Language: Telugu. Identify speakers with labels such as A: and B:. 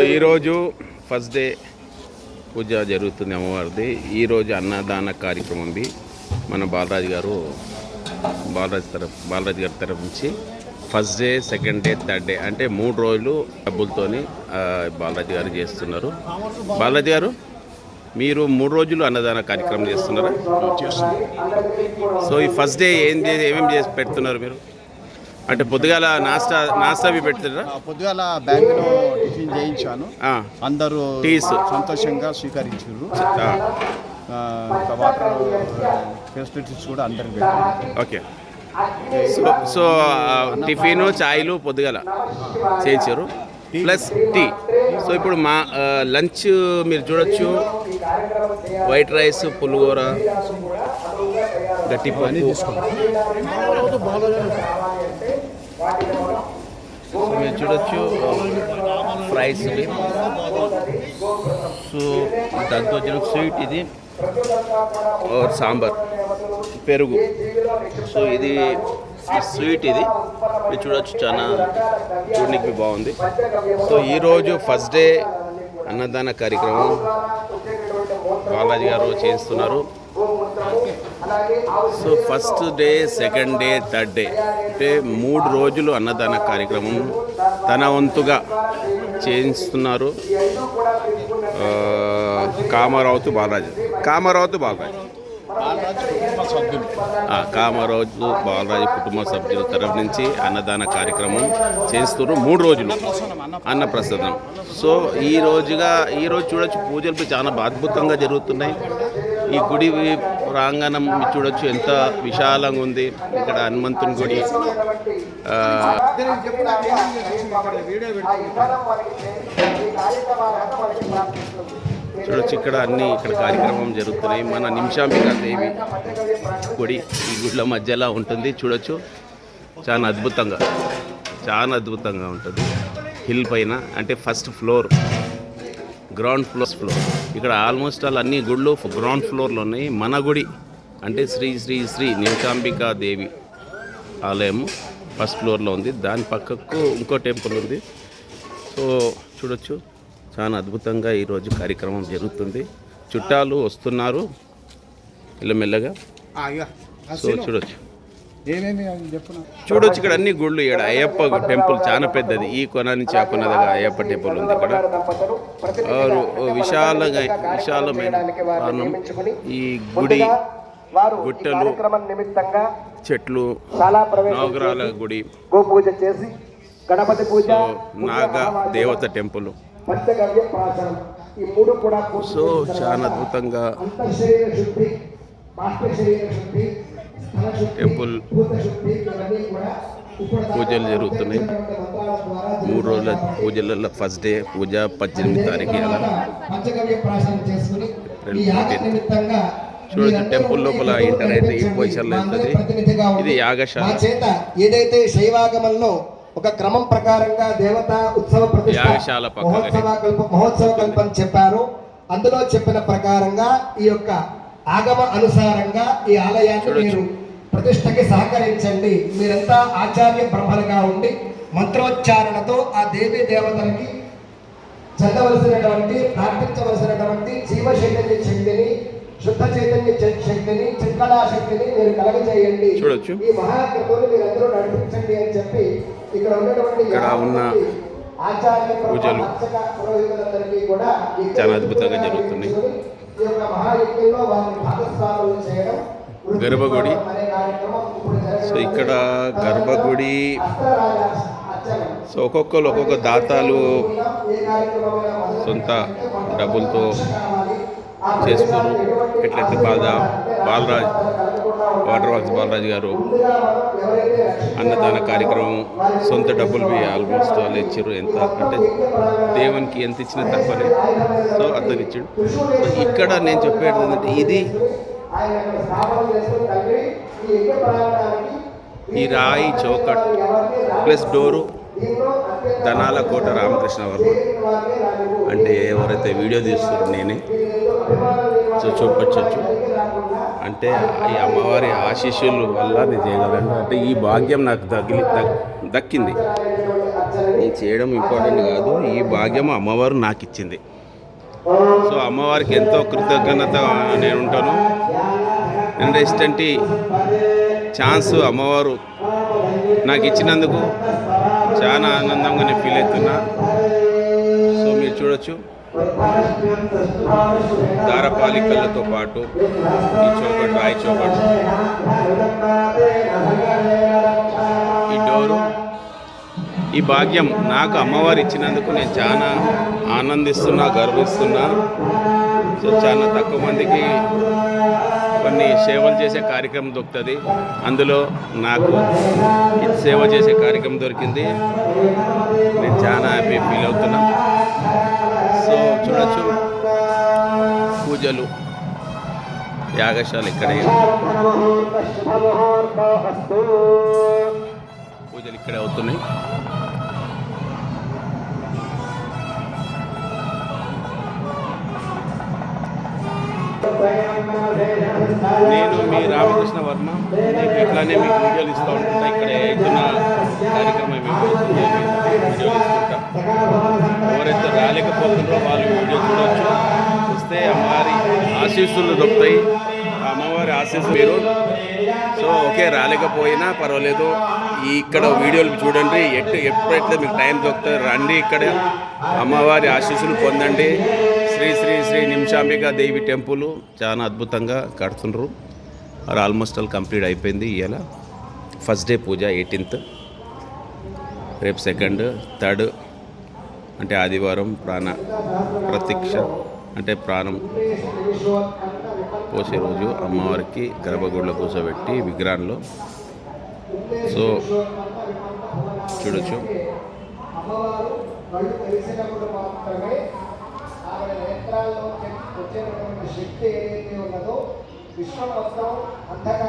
A: ఈరోజు ఫస్ట్ డే పూజ జరుగుతుంది అమ్మవారిది. ఈరోజు అన్నదాన కార్యక్రమం ఉంది. మన బాలరాజు గారు బాలరాజు తరఫు బాలరాజు గారి తరఫు నుంచి first day second day third day అంటే మూడు రోజులు డబ్బులతోని బాలరాజు గారు చేస్తున్నారు. బాలరాజు గారు మీరు మూడు రోజులు అన్నదాన కార్యక్రమం చేస్తున్నారా? సో ఈ ఫస్ట్ డే ఏం ఏమేమి చేసి పెడుతున్నారు మీరు? అంటే పొద్దుగాల నాస్టా నాస్తా అవి
B: ఆ పొద్దుగాల బ్యాంకులో టిఫిన్ చేయించాను. అందరూ
A: టీస్.
B: సంతోషంగా స్వీకరించారు. వాటర్ ఫెసిలిటీస్ కూడా అందరికి
A: ఓకే. సో సో టిఫిన్ చాయ్లు పొద్దుగల చేయించారు. Plus tea. సో ఇప్పుడు మా లంచ్ మీరు చూడొచ్చు. వైట్ రైస్ పులిహోర. గట్టి పప్పు. సో మీరు చూడొచ్చు ఫ్రైస్ ఇవి. సో దాంతో వచ్చిన స్వీట్ ఇది సాంబార్ పెరుగు. సో ఇది స్వీట్ ఇది. మీరు చూడొచ్చు చాలా చూడడానికి బాగుంది. సో ఈరోజు ఫస్ట్ డే అన్నదాన కార్యక్రమం. బాలాజీ గారు చేయిస్తున్నారు. So first day second day third day అంటే మూడు రోజులు అన్నదాన కార్యక్రమం తన వంతుగా చేయిస్తున్నారు. కామారావుతు బాలాజీ. కామారావుతు బాలరాజు కామరాజు బాలరాజు కుటుంబ సభ్యుల తరఫు నుంచి అన్నదాన కార్యక్రమం చేస్తున్నారు. మూడు రోజులు అన్నప్రసాదం సో ఈ రోజుగా ఈ రోజు చూడొచ్చు పూజలు చాలా అద్భుతంగా జరుగుతున్నాయి. ఈ గుడి ప్రాంగణం చూడొచ్చు ఎంత విశాలంగా ఉంది. ఇక్కడ హనుమంతుని గుడి వీడియో చూడొచ్చు ఇక్కడ అన్ని ఇక్కడ కార్యక్రమం జరుగుతున్నాయి. మన నిమిషాంబిక దేవి గుడి ఈ గుడిలో మధ్యలో ఉంటుంది. చూడొచ్చు. చాలా అద్భుతంగా చాలా అద్భుతంగా ఉంటుంది. హిల్ పైన అంటే first floor ground floor floor. ఇక్కడ ఆల్మోస్ట్ ఆల్ అన్ని గుళ్ళు గ్రౌండ్ ఫ్లోర్లో ఉన్నాయి. మన గుడి అంటే శ్రీ శ్రీ శ్రీ నిమిషాంబికా దేవి ఆలయం ఫస్ట్ ఫ్లోర్లో ఉంది. దాని పక్కకు ఇంకో టెంపుల్ ఉంది. సో చూడొచ్చు. చాలా అద్భుతంగా ఈరోజు కార్యక్రమం జరుగుతుంది. చుట్టాలు వస్తున్నారు ఇలా మెల్లగా సో చూడొచ్చు. చూడొచ్చు ఇక్కడ అన్ని గుళ్ళు ఇక్కడ అయ్యప్ప టెంపుల్ చాలా పెద్దది. ఈ కొన నుంచి ఆ కొన దగ్గర అయ్యప్ప టెంపుల్ ఉంది ఇక్కడ. విశాలంగా విశాలమైన ఈ గుడి గుట్టలు, చెట్లు నవగ్రహాల
C: ప్రవేశం
A: గుడి.
C: గోపూజ చేసి గణపతి పూజ
A: నాగ దేవత టెంపుల్.
C: పంచగవ్య ప్రాశనం ఈ మూడు కూడా
A: సో చాలా అద్భుతంగా
C: అంతఃశరీర శుద్ధి బాహ్య శరీర శుద్ధి స్థల శుద్ధి
A: టెంపుల్ పూజలు జరుగుతున్నాయి. మూడు రోజుల పూజలలో ఫస్ట్ డే పూజ పద్దెనిమిది తారీఖు అలా
C: పంచగవ్య ప్రాశనం చేసుకుని ఈ యాగ
A: 14.
C: నిమిత్తంగా
A: చూడొచ్చు టెంపుల్ లోపల ఎంటర్ అయితే ఈ పొజిషన్లో ఉంటుంది. ఇది యాగశాల.
C: ఏదైతే శైవాగమంలో ఒక క్రమం ప్రకారంగా దేవత ఉత్సవ ప్రతిష్ట. మహోత్సవ కల్ప మహోత్సవ కల్పం చెప్పారు అందులో చెప్పిన ప్రకారంగా ఈ యొక్క ఆగమ అనుసారంగా ఈ ఆలయాన్ని. మీరు ప్రతిష్టకి సహకరించండి మీరంతా ఆచార్య బ్రహ్మలుగా ఉండి మంత్రోచ్చారణతో ఆ దేవి దేవతలకి చదవలసినటువంటి ప్రార్థించవలసినటువంటి జీవ చైతన్య శక్తిని శుద్ధ చైతన్య శక్తిని చిత్కళా శక్తిని మీరు కలగజేయండి. ఈ మహాకృతులు మీరు అందరూ నడిపించండి అని చెప్పి ఇక్కడ
A: ఉన్న పూజలు చాలా అద్భుతంగా జరుగుతున్నాయి. గర్భగుడి. సో ఇక్కడ గర్భగుడి సో ఒక్కొక్కరు ఒక్కొక్క దాతాలు సొంత డబ్బులతో. చేసుకోరు ఎట్లయితే బాధ బాలరాజ్ వాటర్ బాలరాజు బాలరాజ్ గారు అన్నదాన కార్యక్రమం సొంత డబ్బులు మీ ఆల్మోస్ట్ వాళ్ళు ఇచ్చారు. ఎంత అంటే దేవునికి ఎంత ఇచ్చినా తప్పనే. సో అతను ఇచ్చాడు. సో ఇక్కడ నేను చెప్పేది ఏంటంటే ఇది
C: ఈ
A: రాయి చౌకట్ ప్లస్ డోరు ధనాల కోట రామకృష్ణ వర్మ. అంటే ఎవరైతే వీడియో తీస్తున్నారు నేనే. సో అంటే ఈ అమ్మవారి ఆశీస్సులు వల్ల నేను చేయగలను. అంటే ఈ భాగ్యం నాకు తగిలి దక్- దక్కింది. నేను చేయడం ఇంపార్టెంట్ కాదు. ఈ భాగ్యం అమ్మవారు నాకు ఇచ్చింది సో అమ్మవారికి ఎంతో కృతజ్ఞత నేను ఉంటాను. అండ్ ఇష్టంటి ఛాన్స్ అమ్మవారు నాకు ఇచ్చినందుకు చాలా ఆనందంగా నేను ఫీల్ అవుతున్నా. సో మీరు చూడొచ్చు. దారపాలికలతో పాటు ఈ చౌకట్ రాయి చౌకట్ ఈ డోరు. ఈ భాగ్యం నాకు అమ్మవారు ఇచ్చినందుకు నేను చాలా ఆనందిస్తున్నా గర్విస్తున్నా. సో చాలా తక్కువ మందికి కొన్ని సేవలు చేసే కార్యక్రమం దొరుకుతుంది. అందులో నాకు ఇది సేవ చేసే కార్యక్రమం దొరికింది. నేను చాలా హ్యాపీ ఫీల్ అవుతున్నా. సో చూడొచ్చు పూజలు యాగశాల ఇక్కడే. పూజలు ఇక్కడే అవుతున్నాయి. నేను మీ రామకృష్ణ వర్మ. మీకు ఇట్లానే మీకు వీడియోలు ఇస్తూ ఉంటుంటా ఇక్కడ ఇచ్చిన కార్యక్రమం మీకు వీడియోలు ఇస్తుంటా. ఎవరైతే రాలేకపోతున్నారో వాళ్ళు వీడియో చూడవచ్చు చూస్తే అమ్మవారి ఆశీస్సులు దొరుకుతాయి. అమ్మవారి ఆశీస్సు మీరు. సో ఓకే రాలేకపోయినా పర్వాలేదు. ఇక్కడ వీడియోలు చూడండి. ఎట్టు ఎప్పుడైతే మీకు టైం దొరుకుతుంది రండి ఇక్కడ. అమ్మవారి ఆశీస్సులు పొందండి. శ్రీ శ్రీ శ్రీ నిమిషాంబిక దేవి టెంపుల్ చాలా అద్భుతంగా కడుతుండ్రు అది ఆల్మోస్ట్ ఆల్ కంప్లీట్ అయిపోయింది ఇవాళ ఫస్ట్ డే పూజ ఎయిటీన్త్. రేపు సెకండ్ థర్డ్ అంటే ఆదివారం ప్రాణ ప్రతీక్ష అంటే ప్రాణం పోసే రోజు అమ్మవారికి గర్భగుడిలో కూర్చోబెట్టి విగ్రహంలో. సో చూడొచ్చు.
C: శక్తి ఏదైతే ఉన్నదో విశ్వం మొత్తం అంధకారం